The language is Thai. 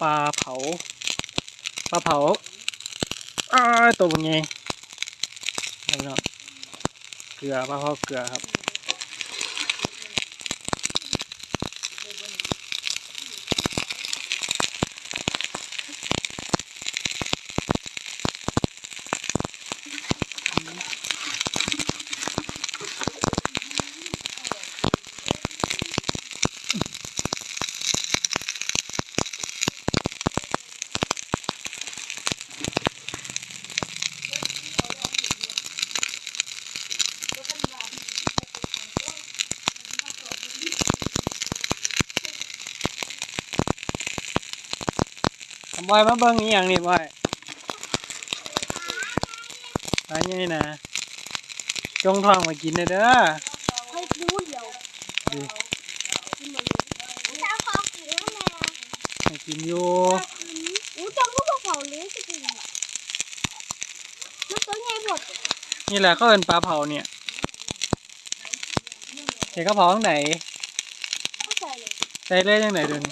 ปลาเผา ปลาเผาอ้าตัวเป็นไงครับพี่น้องเกลือปลาเผาเกลือครับ บอยมาเบิ่งอีหยังนี่บอยไปยังไงนะจงทองมากินเด้อเด้อให้ดูเดี๋ยวดิจะขอกินแล้วนะให้กินอยู่อู้จังก็บอกเผาเลยสิจริงมันตัวใหญ่หมดนี่แหละเขาเป็นปลาเผาเนี่ยเห็นเขาเผาข้างไหนใจเลยใส่เลยยังไหนเดิน